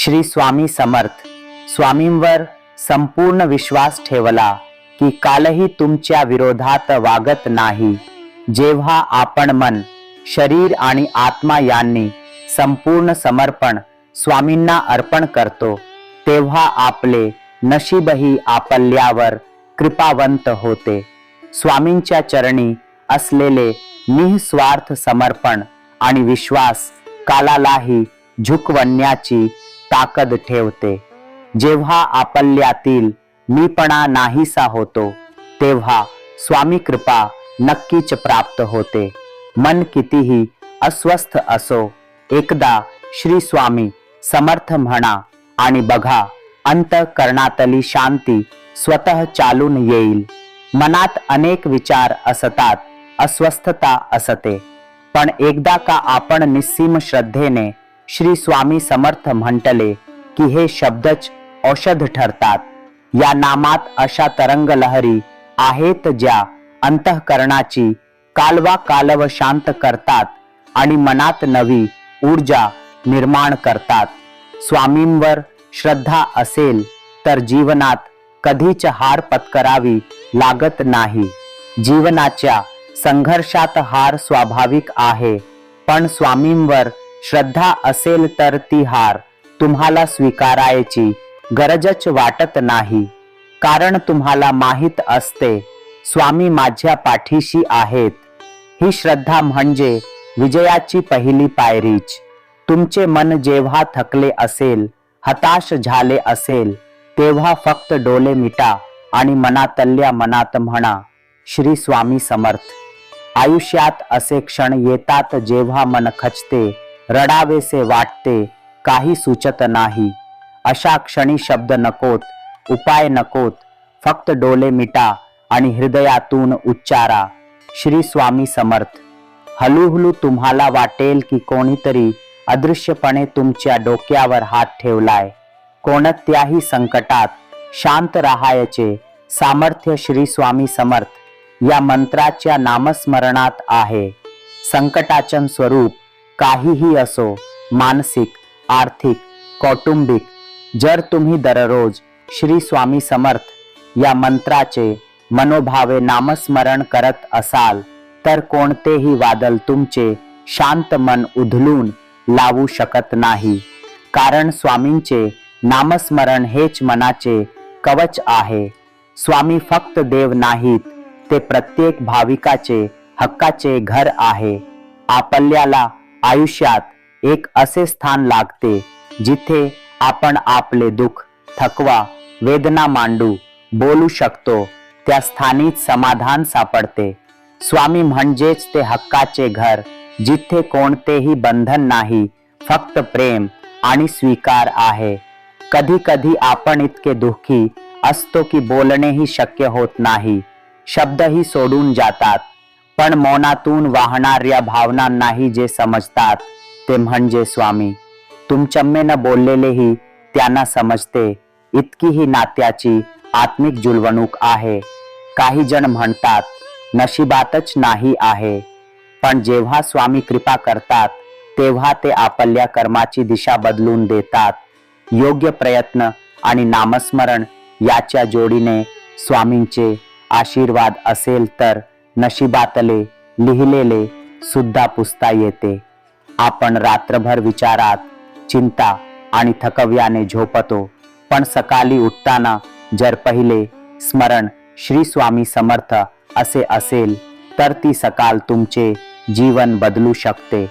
श्री स्वामी समर्थ. स्वामींवर संपूर्ण विश्वास ठेवला की कालही तुमच्या विरोधात वागत नाही. जेव्हा आपण मन शरीर आणि आत्मा यांनी संपूर्ण समर्पण स्वामींना अर्पण करतो तेव्हा आपले नशीबही आपल्यावर कृपावंत होते. स्वामींच्या चरणी असलेले निस्वार्थ समर्पण आणि विश्वास कालालाही झुकवण्याची ताकद ठेवते. जेव्हा आपल्यातील मीपणा नाहीसा होतो तेव्हा स्वामी कृपा नक्कीच प्राप्त होते. मन कितीही अस्वस्थ असो एकदा श्री स्वामी समर्थ म्हणा आणि बघा अंतकरणातली शांती स्वतः चालून येईल. मनात अनेक विचार असतात अस्वस्थता असते. पण एकदा का आपण निस्सीम श्रद्धेने श्री स्वामी समर्थ म्हटले की हे शब्दच औषध ठरतात. या नामात अशा तरंग लहरी आहेत ज्या अंतःकरणाची कालवा कालव शांत करतात आणि मनात नवी ऊर्जा निर्माण करतात. स्वामींवर श्रद्धा असेल तर जीवनात कधीच हार पत्करावी लागत नाही. जीवनाच्या संघर्षात हार स्वाभाविक आहे पण स्वामींवर श्रद्धा असेल तर ती हार तुम्हाला स्वीकारायची गरजच वाटत नाही. कारण तुम्हाला माहीत असते स्वामी माझ्या पाठीशी आहेत. ही श्रद्धा म्हणजे विजयाची पहिली पायरीच. तुमचे मन जेव्हा थकले असेल हताश झाले असेल तेव्हा फक्त डोले मिटा आणि मनातल्या मनात म्हणा श्री स्वामी समर्थ. आयुष्यात असे क्षण येतात जेव्हा मन खचते रडावेसे वाटते काही सुचत नाही. अशा क्षणी शब्द नकोत उपाय नकोत फक्त डोले मिटा आणि हृदयातून उच्चारा. श्री स्वामी समर्थ. हळूहळू तुम्हाला वाटेल की कोणीतरी अदृश्यपणे तुमच्या डोक्यावर हात ठेवलाय. कोणत्याही संकटात शांत राहायचे सामर्थ्य श्री स्वामी समर्थ या मंत्राच्या नामस्मरणात आहे. संकटाचं स्वरूप काहीही असो मानसिक आर्थिक कौटुंबिक जर तुम्ही दररोज श्री स्वामी समर्थ या मंत्राचे मनोभावे नामस्मरण करत असाल तर कोणतेही वादल तुमचे शांत मन उधलून लावू शकत नाही. कारण स्वामींचे नामस्मरण हेच मनाचे कवच आहे. स्वामी फक्त देव नाहीत ते प्रत्येक भाविकाचे हक्काचे घर आहे. आपल्याला आयुष्यात एक असे स्थान लागते जिथे आपण आपले दुःख थकवा वेदना मांडू बोलू शकतो. त्या स्थानीच समाधान सापडते. स्वामी म्हणजेच ते हक्काचे घर जिथे कोणतेही बंधन नाही फक्त प्रेम आणि स्वीकार आहे. कधी कधी आपण इतके दुःखी असतो की बोलणेही शक्य होत नाही. शब्दही सोडून जातात. पण मौनातून वाहणाऱ्या भावनांनाही जे समजतात ते म्हणजे स्वामी. तुमचम्मेनं बोललेलेही त्यांना समजते. इतकी ही नात्याची आत्मिक जुलवणूक आहे. काही जण म्हणतात नशिबातच नाही आहे. पण जेव्हा स्वामी कृपा करतात तेव्हा ते आपल्या कर्माची दिशा बदलून देतात. योग्य प्रयत्न आणि नामस्मरण याच्या जोडीने स्वामींचे आशीर्वाद असेल तर नशिबातले लिहिलेले सुद्धा पुसता येते. आपण रात्रभर विचारात चिंता आणि थकव्याने झोपतो. पण सकाळी उठताना जर पहिले स्मरण श्री स्वामी समर्थ असे असेल तर ती सकाळ तुमचे जीवन बदलू शकते.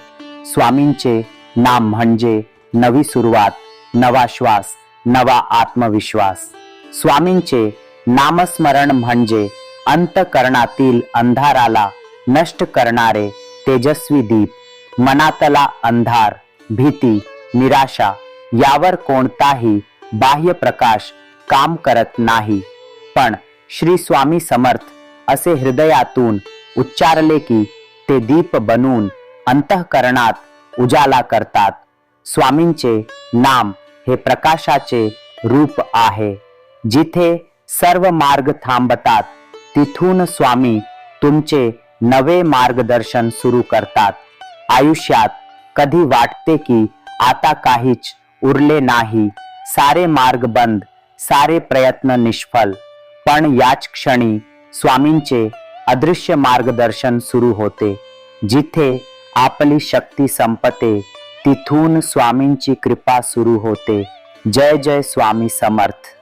स्वामींचे नाम म्हणजे नवी सुरुवात नवा श्वास नवा आत्मविश्वास. स्वामींचे नामस्मरण म्हणजे अंतकरणातील अंधाराला नष्ट करणारे तेजस्वी दीप मनातला अंधार भीती निराशा यावर कोणताही बाह्य प्रकाश काम करत नाही. पण श्री स्वामी समर्थ असे हृदयातून उच्चारले की ते दीप बनून अंतःकरणात उजाला करतात. स्वामींचे नाम हे प्रकाशाचे रूप आहे जिथे सर्व मार्ग थांबतात. तिथून स्वामी तुमचे नवे मार्गदर्शन सुरू करतात. आयुष्यात कधी वाटते की आता काहीच उरले नाही. सारे मार्ग बंद सारे प्रयत्न निष्फल. पण याच क्षणी स्वामींचे अदृश्य मार्गदर्शन सुरू होते. जिथे आपली शक्ती संपते तिथून स्वामींची कृपा सुरू होते. जय जय स्वामी समर्थ.